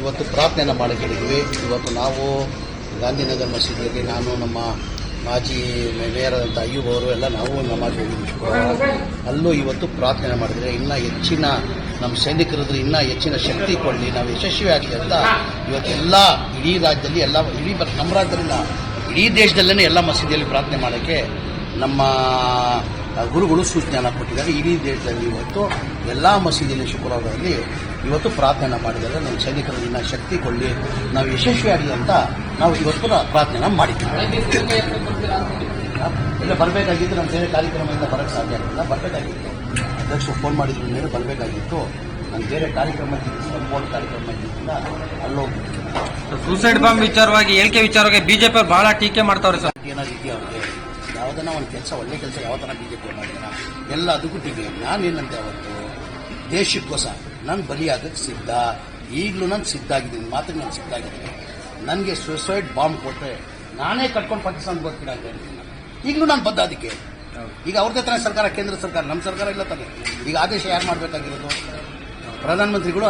ಇವತ್ತು ಪ್ರಾರ್ಥನೆಯನ್ನು ಹೇಳಿದ್ವಿ ಇವತ್ತು ನಾವು ಗಾಂಧಿನಗರ ಮಸೀದಿಯಲ್ಲಿ ನಾನು, ನಮ್ಮ ಮಾಜಿ ಮೇಯರ್ ಆದಂಥ ಅಯ್ಯೂಬ್ ಎಲ್ಲ ನಾವು ನಮಾಜ್ ಅಲ್ಲೂ ಇವತ್ತು ಪ್ರಾರ್ಥನೆ ಮಾಡಿದರೆ ಇನ್ನೂ ಹೆಚ್ಚಿನ ನಮ್ಮ ಸೈನಿಕರದ್ದು ಇನ್ನೂ ಹೆಚ್ಚಿನ ಶಕ್ತಿ ಕೊಡಲಿ, ನಾವು ಯಶಸ್ವಿ ಆಗಲಿ ಅಂತ ಇವತ್ತೆಲ್ಲ ಇಡೀ ರಾಜ್ಯದಲ್ಲಿ ಎಲ್ಲ, ಇಡೀ ನಮ್ಮ ರಾಜ್ಯದಲ್ಲಿಲ್ಲ ಇಡೀ ದೇಶದಲ್ಲೇ ಎಲ್ಲ ಮಸೀದಿಯಲ್ಲಿ ಪ್ರಾರ್ಥನೆ ಮಾಡೋಕ್ಕೆ ನಮ್ಮ ಗುರುಗಳು ಸೂಚನೆಯನ್ನು ಕೊಟ್ಟಿದ್ದಾರೆ. ಇಡೀ ದೇಶದಲ್ಲಿ ಇವತ್ತು ಎಲ್ಲ ಮಸೀದಿನ ಶುಕ್ರವಾರದಲ್ಲಿ ಇವತ್ತು ಪ್ರಾರ್ಥನೆ ಮಾಡಿದ್ದಾರೆ. ನಮ್ಮ ಸೈನಿಕರನ್ನ ಶಕ್ತಿ ಕೊಡಲಿ ನಾವು ಯಶಸ್ವಿಯಾಗಲಿ ಅಂತ ನಾವು ಇವತ್ತು ಪ್ರಾರ್ಥನೆ ಮಾಡಿದ್ದೀವಿ. ಇಲ್ಲ ಬರಬೇಕಾಗಿತ್ತು. ನಮ್ಮ ಬೇರೆ ಕಾರ್ಯಕ್ರಮದಿಂದ ಬರೋಕ್ಕೆ ಸಾಧ್ಯ ಆಗಿಲ್ಲ ಬರಬೇಕಾಗಿತ್ತು. ಅಧ್ಯಕ್ಷರು ಫೋನ್ ಮಾಡಿದ್ರು ಮೇಲೆ ಬರಬೇಕಾಗಿತ್ತು. ನಮ್ಮ ಬೇರೆ ಕಾರ್ಯಕ್ರಮ ಬೋರ್ಡ್ ಕಾರ್ಯಕ್ರಮ ಇದ್ದಿದ್ದರಿಂದ ಅಲ್ಲೋಗಿ ಸೂಸೈಡ್ ಬಾಂಬ್ ವಿಚಾರವಾಗಿ ಹೇಳಿಕೆ ವಿಚಾರವಾಗಿ ಬಿಜೆಪಿ ಬಹಳ ಟೀಕೆ ಮಾಡ್ತಾವ್ರೆ ಸರ್. ಏನಾಗಿದೆಯಾ ಅವ್ರಿಗೆ? ಯಾವುದನ್ನ ಒಂದು ಕೆಲಸ ಒಳ್ಳೆ ಕೆಲಸ ಯಾವ ಬಿ ಜೆ ಪಿ ಮಾಡಿದಾರ ಎಲ್ಲ ಅದಕ್ಕೂ ನಾನೇನಂತೆ ಅವತ್ತು? ದೇಶಕ್ಕೋಸ್ಕರ ನಾನು ಬಲಿಯಾಗಕ್ಕೆ ಸಿದ್ಧ. ಈಗಲೂ ನಾನು ಸಿದ್ಧ ಆಗಿದ್ದೀನಿ ಮಾತ್ರ ನಾನು ಸಿದ್ಧ ಆಗಿದ್ದೀನಿ ನನಗೆ ಸುಸೈಡ್ ಬಾಂಬ್ ಕೊಟ್ಟರೆ ನಾನೇ ಕಟ್ಕೊಂಡು ಪಾಕಿಸ್ತಾನ ಬರ್ತೀನಿ ಅಂತ ಹೇಳ್ತೀನಿ. ಈಗಲೂ ನಾನು ಬದ್ಧ ಅದಕ್ಕೆ. ಈಗ ಅವ್ರದ್ದೇ ತಾನೇ ಸರ್ಕಾರ ಕೇಂದ್ರ ಸರ್ಕಾರ ನಮ್ಮ ಸರ್ಕಾರ ಇಲ್ಲ ತಾನೆ? ಈಗ ಆದೇಶ ಯಾರು ಮಾಡಬೇಕಾಗಿರೋದು? ಪ್ರಧಾನಮಂತ್ರಿಗಳು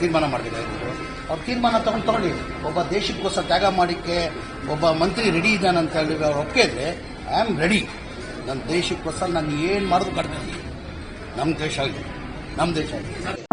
ತೀರ್ಮಾನ ಮಾಡಬೇಕಾಗಿರೋದು ಅವ್ರು ತೀರ್ಮಾನ ತಗೊಂಡು ತಗೊಳ್ಳಿ. ಒಬ್ಬ ದೇಶಕ್ಕೋಸ್ಕರ ತ್ಯಾಗ ಮಾಡಿಕ್ಕೆ ಒಬ್ಬ ಮಂತ್ರಿ ರೆಡಿ ಇದ್ದಾನೆ ಅಂತ ಹೇಳಿ ಅವ್ರು ಒಪ್ಪಿದ್ರೆ ಐ ಆಮ್ ರೆಡಿ ನನ್ನ ದೇಶಕ್ಕೋಸ್ಕರ ನಾನು ಏನು ಮಾಡೋದು ಕಡ್ತೀನಿ ನಮ್ಮ ದೇಶ ಆಗಿದೆ. ನಮ್ಮ ದೇಶ ಆಗಿದೆ.